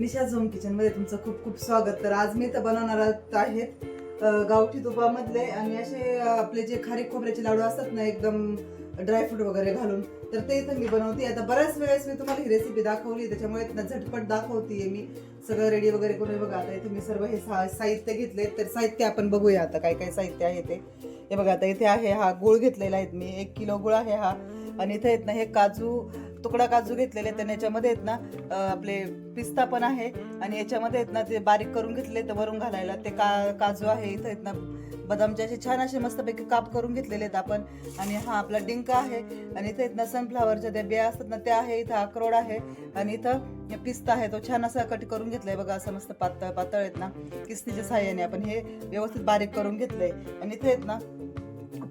निशा zone किचनमध्ये तुमचं खूप खूप स्वागत. तर आज मी तर बनवणार आहेत गावठी तुपामधले आणि असे आपले जे खारीक खोबऱ्याचे लाडू असतात ना एकदम ड्रायफ्रूट वगैरे घालून तर ते इथं मी बनवते. आता बऱ्याच वेळेस मी तुम्हाला ही रेसिपी दाखवली त्याच्यामुळे झटपट दाखवते मी. सगळं रेडी वगैरे करून बघा आता इथे मी सर्व हे सा- साहित्य घेतले तर साहित्य आपण बघूया आता काय काय साहित्य आहे ते. हे बघा आता इथे आहे हा गुळ घेतलेला आहे मी. एक किलो गुळ आहे हा. आणि इथे आहेत ना हे काजू तुकडा काजू घेतलेले आहेत आणि याच्यामध्ये आहेत ना आपले पिस्ता पण आहे. आणि याच्यामध्ये आहेत ना ते बारीक करून घेतले तर वरून घालायला. ते का काजू आहे इथं आहेत ना बदामचे असे छान असे मस्तपैकी काप करून घेतलेले आहेत आपण. आणि हा आपला डिंक आहे. आणि इथं आहेत ना सनफ्लावरच्या त्या बिया असतात ना त्या आहे इथं अक्रोड आहे. आणि इथं पिस्ता आहे तो छान असा कट करून घेतलाय बघा असं मस्त पातळ पातळ आहेत ना किस्तीच्या साह्याने आपण हे व्यवस्थित बारीक करून घेतलंय. आणि इथे आहेत ना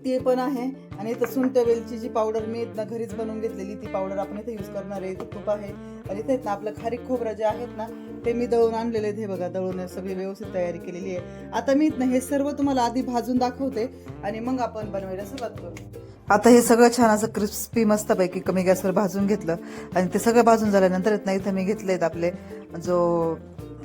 ते पण आहे. आणि इथं सुंठ वेलची जी पावडर मी इथं घरीच बनवून घेतलेली ती पावडर आपण इथे यूज करणार आहे. इथं तूप आहे. आणि इथे ना आपलं खारीक खोबरं जे आहेत ना ते मी दळून आणलेले आहेत. हे बघा दळून सगळी व्यवस्थित तयारी केलेली आहे. आता मी इथं हे सर्व तुम्हाला आधी भाजून दाखवते आणि मग आपण बनवायला सुरुवात करू. आता हे सगळं छान असं क्रिस्पी मस्तपैकी कमी गॅसवर भाजून घेतलं. आणि ते सगळं भाजून झाल्यानंतर इथं इथं मी घेतलेत आपले जो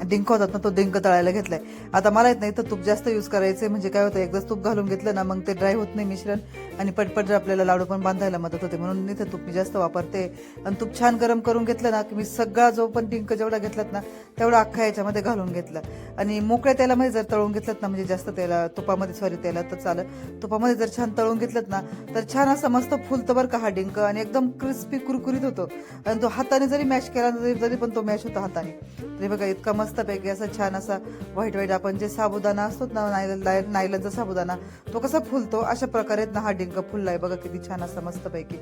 डिंक होतात ना तो डिंक तळायला घेतलाय. आता मला येत नाही तर तूप जास्त यूज करायचे म्हणजे काय होतं एकदाच तूप घालून घेतलं ना मग ते ड्राय होत नाही मिश्रण आणि पटपट आपल्याला लाडू पण बांधायला मदत होते. म्हणून इथे तूप मी जास्त वापरते. आणि तूप छान गरम करून घेतलं ना की मी सगळा जो पण डिंक जेवढा घेतलात ना तेवढा अख्खा याच्यामध्ये घालून घेतला. आणि मोकळ्या तेलामध्ये जर तळून घेतलं ना म्हणजे जास्त तेला तुपामध्ये सॉरी तेला तर चालं तुपामध्ये जर छान तळून घेतलं ना तर छान असं मस्त फुलतं बरं का हा डिंक. आणि एकदम क्रिस्पी कुरकुरीत होतो. आणि तो हाताने जरी मॅश केला तरी जरी पण तो मॅश होतो हाताने. तरी बघा इतका मस्तपैकी असा छान असा व्हाईट व्हाईट आपण जे साबुदाणा असतो ना नायलन नायलनचा साबुदाणा तो कसा फुलतो अशा प्रकारे ना हा डिंक फुललाय बघा किती छान असा मस्तपैकी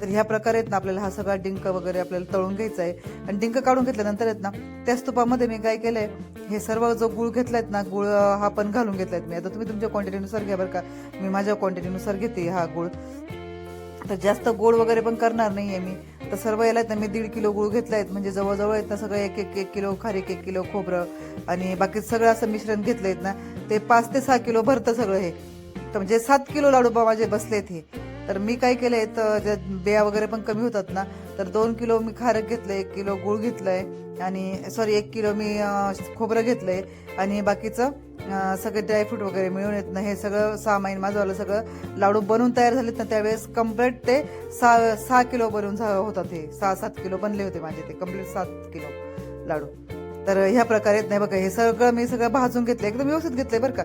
तर ह्या प्रकारे ना आपल्याला हा सगळा डिंक वगैरे आपल्याला तळून घ्यायचा आहे आणि डिंक काढून घेतल्यानंतर आहेत ना त्याच तुपामध्ये मी काय केलंय हे सर्व जो गुळ घेतलायत ना गुळ हा पण घालून घेतलायत मी. आता तुम्ही तुमच्या क्वांटिटीनुसार घ्या बरं का. मी माझ्या क्वांटिटीनुसार घेते हा गुळ. तर जास्त गोड वगैरे पण करणार नाही आहे मी. तर सर्व याला ना मी दीड किलो गुळ आहेत म्हणजे जवळजवळ आहेत ना सगळं एक एक एक किलो खारीक एक किलो खोबरं आणि बाकी सगळं असं मिश्रण घेतलं आहेत ना ते पाच ते सहा किलो भरतं सगळं हे. तर म्हणजे सात किलो लाडू बा माझे बसलेत हे. तर मी काय केलं आहे तर ज्या बिया वगैरे पण कमी होतात ना तर दोन किलो मी खारक घेतलं एक किलो गुळ आहे आणि सॉरी एक किलो मी खोबरं घेतलं आहे आणि बाकीचं सगळे ड्रायफ्रूट वगैरे मिळून येत ना हे सगळं सहा महिने माझं सगळं लाडू बनवून तयार झालेत ना त्यावेळेस कंप्लीट ते सहा सहा किलो बनवून होतात हे. सहा सात किलो बनले होते माझे ते. कंप्लीट सात किलो लाडू. तर ह्या प्रकारे नाही बघा. हे सगळं मी सगळं भाजून घेतलं एकदम व्यवस्थित घेतलंय बरं का.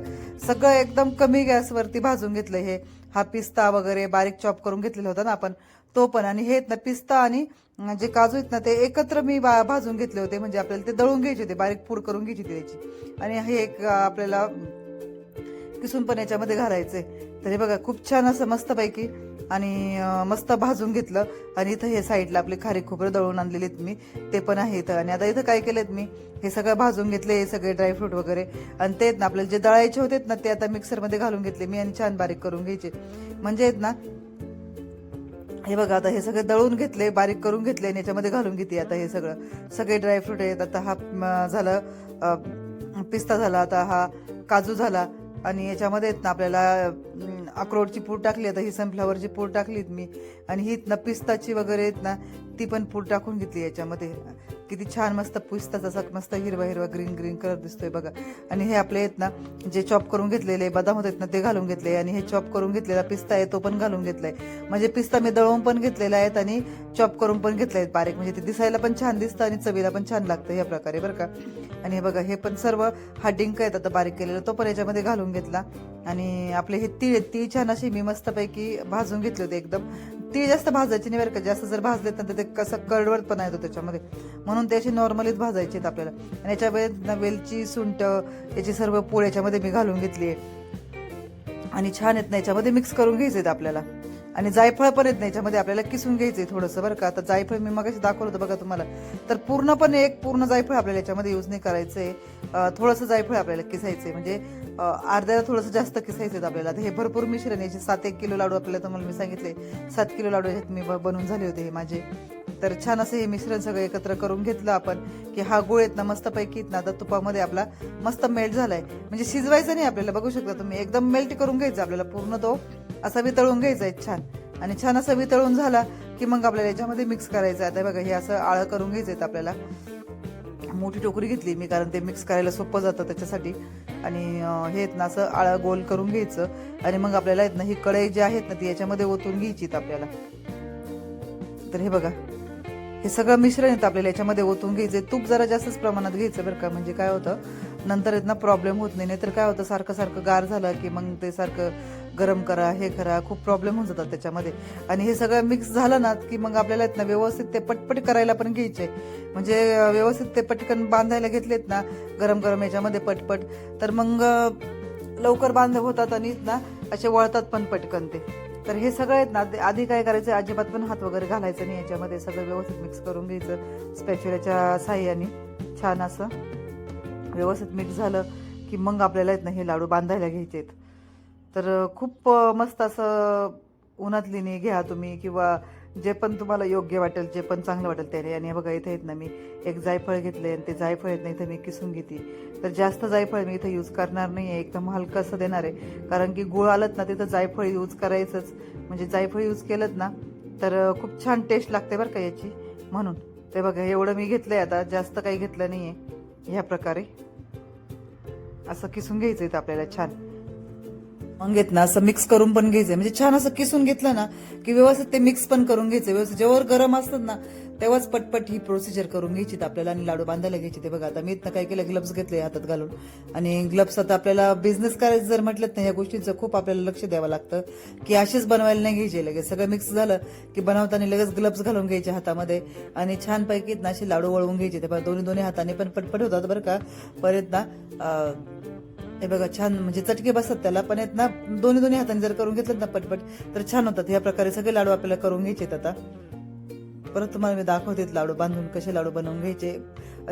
सगळं एकदम कमी गॅसवरती भाजून घेतलंय हे. हा पिस्ता वगैरे बारीक चॉप करून घेतलेला होता ना आपण तो पण. आणि हे आहेत ना पिस्ता आणि जे काजू आहेत ना ते एकत्र मी बा- भाजून घेतले होते. म्हणजे आपल्याला ते दळून घ्यायचे होते बारीक पूड करून घ्यायची त्याची. आणि हे एक आपल्याला किसून पण याच्यामध्ये घालायचंय. तर हे बघा खूप छान असं मस्तपैकी आणि मस्त भाजून घेतलं. आणि इथं हे साईडला आपले खारे खोबरं दळून आणलेले आहेत मी. ते पण आहे इथं. आणि आता इथं काय केलेत मी? हे सगळं भाजून घेतले हे सगळे ड्रायफ्रूट वगैरे. आणि ते आहेत ना आपल्याला जे दळायचे होते ना ते आता मिक्सरमध्ये घालून घेतले मी आणि छान बारीक करून घ्यायचे. म्हणजे आहेत ना हे बघा आता हे सगळे दळून घेतले बारीक करून घेतले आणि याच्यामध्ये घालून घेते आता हे सगळं. सगळे ड्रायफ्रूट आहेत. आता हा झालं पिस्ता झाला आता हा काजू झाला आणि याच्यामध्ये आहेत ना आपल्याला अक्रोडची पूड टाकली आता ही सनफ्लावरची पूड टाकलीत मी. आणि ही ना पिस्ताची वगैरे आहेत ना ती पण पूड टाकून घेतली याच्यामध्ये. किती छान मस्त पिस्ताचा असा मस्त हिरवा हिरवा ग्रीन ग्रीन कलर दिसतोय बघा. आणि हे आपले आहेत ना जे चॉप करून घेतलेले बदाम होते ना ते घालून घेतले. आणि हे चॉप करून घेतलेला पिस्ता आहे तो पण घालून घेतलाय. म्हणजे पिस्ता मी दळवून पण घेतलेला आहेत आणि चॉप करून पण घेतले आहेत बारीक. म्हणजे ते दिसायला पण छान दिसतं आणि चवीला पण छान लागतं या प्रकारे बरं का? आणि हे बघा हे पण सर्व हा डिंक आहेत आता बारीक केलेला तो पण याच्यामध्ये घालून घेतला. आणि आपले हे तीळ आहेत तीळ छान असे मी मस्तपैकी भाजून घेतले होते एकदम. ती जास्त भाजायची नाही बरं का. जास्त जर भाजले तर ते कसं कडवडपणा पण येतो त्याच्यामध्ये. म्हणून ते अशी नॉर्मलीच भाजायची आहेत आपल्याला. आणि याच्यामध्ये ना वेलची सुंट याची सर्व पोळ याच्यामध्ये मी घालून घेतली आहे. आणि छान आहेत ना याच्यामध्ये मिक्स करून घ्यायचे आहेत आपल्याला. आणि जायफळ पण येत नाही. याच्यामध्ये आपल्याला किसून घ्यायचंय थोडंसं बरं का? आता जायफळ मी मगाशी दाखवलं होतं बघा तुम्हाला. तर पूर्णपणे एक पूर्ण जायफळ आपल्याला याच्यामध्ये यूज नाही करायचंय. थोडंसं जायफळ आपल्याला किसायचंय. म्हणजे अर्ध्याला थोडंसं जास्त किसायचं आपल्याला. हे भरपूर मिश्रण याचे सात एक किलो लाडू आपल्याला तुम्हाला मी सांगितले. सात किलो लाडू ह्याच्यात मी ब- बनवून झाले होते हे माझे. तर छान असं हे मिश्रण सगळं एकत्र करून घेतलं आपण की हा गुळ आहेत ना मस्तपैकी येत ना आता तुपामध्ये आपला मस्त मेल्ट झालाय. म्हणजे शिजवायचं नाही आपल्याला बघू शकता तुम्ही. एकदम मेल्ट करून घ्यायचा आपल्याला पूर्ण तो. असा वितळून घ्यायचा आहे छान. आणि छान असं वितळून झाला की मग आपल्याला याच्यामध्ये मिक्स करायचं आहे. आता बघा हे असं आळं करून घ्यायचं आहे आपल्याला. मोठी टोकरी घेतली मी कारण ते मिक्स करायला सोपं जातं त्याच्यासाठी. आणि हे आहेत ना असं आळं गोल करून घ्यायचं. आणि मग आपल्याला आहेत ना ही कढई जी आहेत ना ती याच्यामध्ये ओतून घ्यायची आपल्याला. तर हे बघा हे सगळं मिश्रण येतं आपल्याला याच्यामध्ये ओतून घ्यायचं तूप जरा जास्तच प्रमाणात घ्यायचं बरं का. म्हणजे काय होतं नंतर येत ना प्रॉब्लेम होत नाही. नाहीतर काय होतं सारखं सारखं गार झालं की मग ते सारखं गरम करा हे करा खूप प्रॉब्लेम होऊन जातात त्याच्यामध्ये. आणि हे सगळं मिक्स झालं ना की मग आपल्याला ना व्यवस्थित ते पटपट करायला पण घ्यायचे. म्हणजे व्यवस्थित ते पटकन बांधायला घेतलेत ना गरम गरम याच्यामध्ये पटपट. तर मग लवकर बांध होतात आणि ना असे वळतात पण पटकन ते. तर हे सगळं आहेत ना ते आधी काय करायचं अजिबात पण हात वगैरे घालायचं नाही याच्यामध्ये सगळं व्यवस्थित मिक्स करून घ्यायचं. स्पॅच्युलाच्या साह्याने छान असं व्यवस्थित मिक्स झालं की मग आपल्याला आहेत ना हे लाडू बांधायला घ्यायचे आहेत तर खूप मस्त असं उन्हातलीने घ्या तुम्ही किंवा जे पण तुम्हाला योग्य वाटेल जे पण चांगलं वाटेल त्याने. आणि बघा इथे आहेत ना मी एक जायफळ घेतले आणि ते जायफळ येत नाही इथे मी किसून घेते. तर जास्त जायफळ मी इथे यूज करणार नाही आहे एकदम हलकं असं देणार आहे. कारण की गुळ आलत ना तिथं जायफळ यूज करायचंच. म्हणजे जायफळ यूज केलं ना तर खूप छान टेस्ट लागते बरं का याची. म्हणून. ते बघा एवढं मी घेतलं आहे आता. जास्त काही घेतलं नाही आहे ह्या प्रकारे. असं किसून घ्यायचं इथं आपल्याला छान. घेत ना असं मिक्स करून पण घ्यायचं म्हणजे छान असं किसून घेतलं ना की व्यवस्थित ते मिक्स पण करून घ्यायचं व्यवस्थित जेव्हा गरम असतात ना तेव्हाच पटपट ही प्रोसिजर करून घ्यायची आपल्याला. आणि लाडू बांधायला घ्यायची ते बघा आता मी इथनं काय केलं ग्लब्स घेतले हातात घालून. आणि ग्लब्स आता आपल्याला बिझनेस करायचं जर म्हटलं ना या गोष्टीचं खूप आपल्याला लक्ष द्यावं लागतं की असेच बनवायला नाही घ्यायचे. लगेच सगळं मिक्स झालं की बनवताना लगेच ग्लब्स घालून घ्यायचे हातामध्ये. आणि छानपैकी ना असे लाडू वळवून घ्यायचे ते दोन्ही दोन्ही हाताने पण पटपट होतात बरं का. परत ना हे बघा छान म्हणजे चटके बसतात त्याला पण आहेत ना दोन्ही दोन्ही हाताने जर करून घेतलं ना पटपट तर छान होतात. या प्रकारे सगळे लाडू आपल्याला करून घ्यायचे आता. परत तुम्हाला मी दाखवते लाडू बांधून कसे लाडू बनवून घ्यायचे.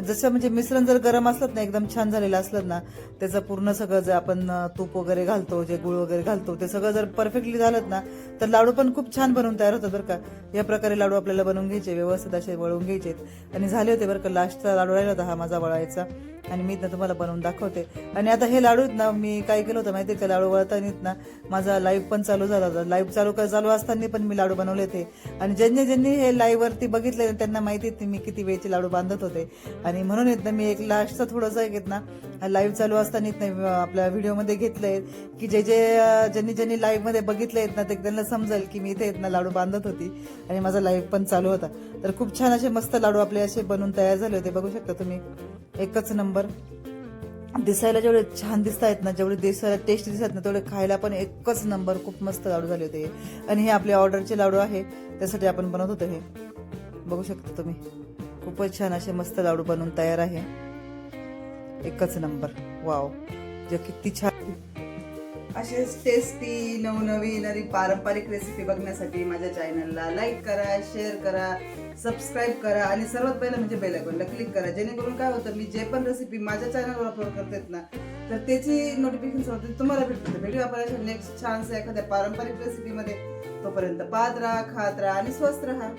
जसं म्हणजे मिश्रण जर गरम असलं ना एकदम छान झालेलं असलं ना त्याचं पूर्ण सगळं जे आपण तूप वगैरे घालतो जे गुळ वगैरे घालतो ते सगळं जर परफेक्टली झालं ना तर लाडू पण खूप छान बनवून तयार होतात बरं का. या प्रकारे लाडू आपल्याला बनवून घ्यायचे व्यवस्थित असे वळवून घ्यायचे. आणि झाले होते बरं का लास्टचा लाडू राहिला होता हा माझा वळायचा. आणि मी इथं तुम्हाला बनवून दाखवते. आणि आता हे लाडू आहेत ना मी काय केलं होतं माहिती का लाडू वळतानीत ना माझा लाईव्ह पण चालू झाला होता. लाईव्ह चालू चालू असताना पण मी लाडू बनवले होते. आणि ज्यांनी ज्यांनी हे लाईव्हवर वरती बघितले त्यांना माहिती आहे मी किती वेळचे लाडू बांधत होते. आणि म्हणून येत ना मी एक लास्टचा थोडंसं एक येत ना लाईव्ह चालू असताना येत आपल्या व्हिडिओमध्ये घेतलंय की जे जे ज्यांनी ज्यांनी लाईव्हमध्ये बघितलं बघितले आहेत ना ते त्यांना समजेल की मी इथे येत ना लाडू बांधत होती. आणि माझा लाईव्ह पण चालू होता. तर खूप छान असे मस्त लाडू आपले असे बनून तयार झाले होते. बघू शकता तुम्ही एकच नंबर दिसायला जेवढे छान दिसत आहेत ना जेवढे दिसायला टेस्ट दिसत ना तेवढे खायला पण एकच नंबर खूप मस्त लाडू झाले होते. आणि हे आपले ऑर्डरचे लाडू आहे त्यासाठी आपण बनवत होतो हे. बघू शकता तुम्ही. खूपच छान असे मस्त लाडू बनवून तयार आहे. एकच नंबर वाव जे किती छान असेच टेस्टी नवनवीन आणि पारंपरिक रेसिपी बघण्यासाठी माझ्या चॅनलला लाईक करा शेअर करा सबस्क्राईब करा आणि सर्वात पहिलं म्हणजे बेल आयकॉनला क्लिक करा. जेणेकरून काय होतं मी जे पण रेसिपी माझ्या चॅनलवर अपलोड करतात ना तर त्याची नोटिफिकेशन होते तुम्हाला भेटते. भेटू आपण अशा नेक्स्ट छानसं एखाद्या पारंपरिक रेसिपीमध्ये तोपर्यंत पाहत राहा खात राहा आणि स्वस्त राहा.